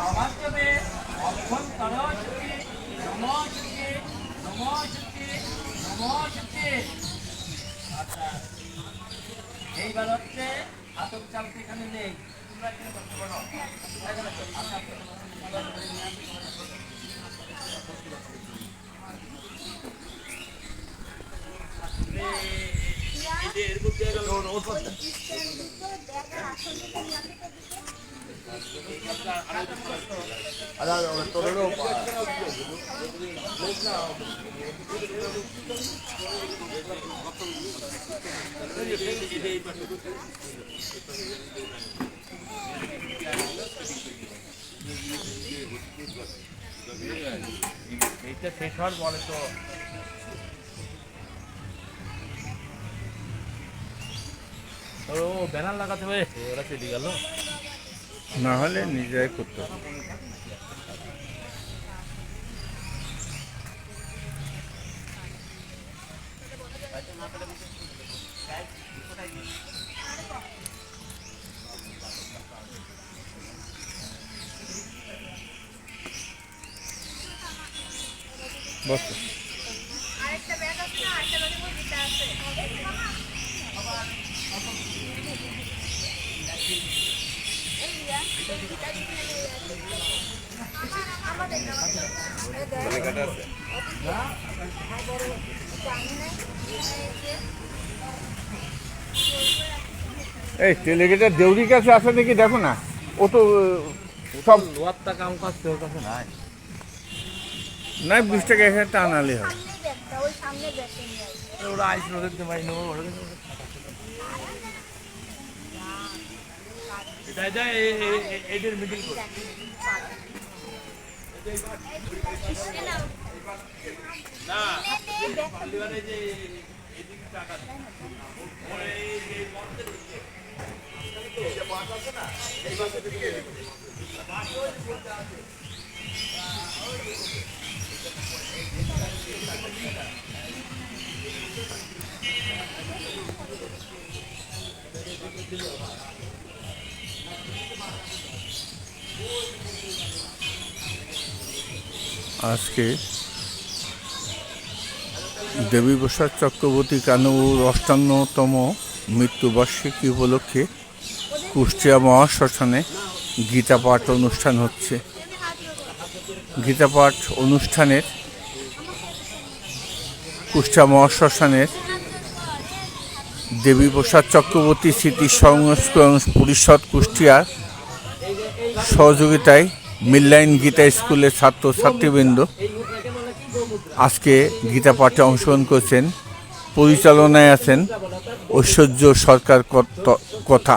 সমাজবে অভ্যন্তর শুচি নম শুচি নম শুচি নম শুচি আচ্ছা। এইবার হচ্ছে আতক চালতে এখানে নেই। তোমরা এখানে পারো এখানে আচ্ছা, এইটা শেষ হওয়ার পরে তো ও ব্যানার লাগাতে হয়েছে ওরা চলে গেল। না হলে নিজেরাই করতে হবে। বসো আরেকটা ব্যাগ আছে না আরেকটা ব্যাগের মধ্যে দিতে আছে এই রিয়া, এই দুটা দিকে নিয়ে আসো। আমাদের না, আমাদের না। এই দেখ। জানি না, এই যে, এই টেলিগেটের দেউরি কাছে আছে নাকি? দেখো না। ও তো সব লোয়ারটা কাম করছে ওর কাছে নাই। নয় বিশ টাকা এখানে টানালে হবে। ওরা আইসিল ওদের এটা এটার মিডিল করে এই। না নে, নে, যে এদিকে টাকা ওরা এই যে মন্দির আজকে দেবীপ্রসাদ চক্রবর্তী কানুর অষ্টান্নতম মৃত্যুবার্ষিকী উপলক্ষে কুষ্টিয়া মহাশ্মশানে গীতা পাঠ অনুষ্ঠান হচ্ছে। গীতা পাঠ অনুষ্ঠানের কুষ্টিয়া মহাশ্মশানের দেবীপ্রসাদ চক্রবর্তী স্মৃতি সংস্করণ পরিষদ কুষ্টিয়ার সহযোগিতায় মিল্লাইন গীতা স্কুলের ছাত্র ছাত্রীবৃন্দ আজকে গীতা পাঠে অংশগ্রহণ করছেন, পরিচালনায় আছেন ঐশ্বর্য সরকার কথা।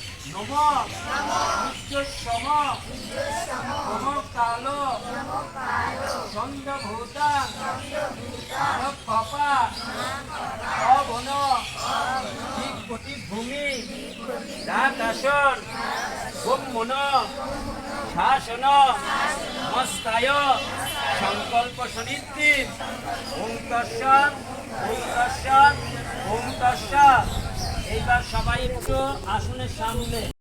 নম সম কালো মানব পাপা অবন দিকপতি ভূমি ব্রহ্মণ সংকল্প সনিধি ওম তস্যাৎ ওম এইবার সবাই একটু আসনের সামনে।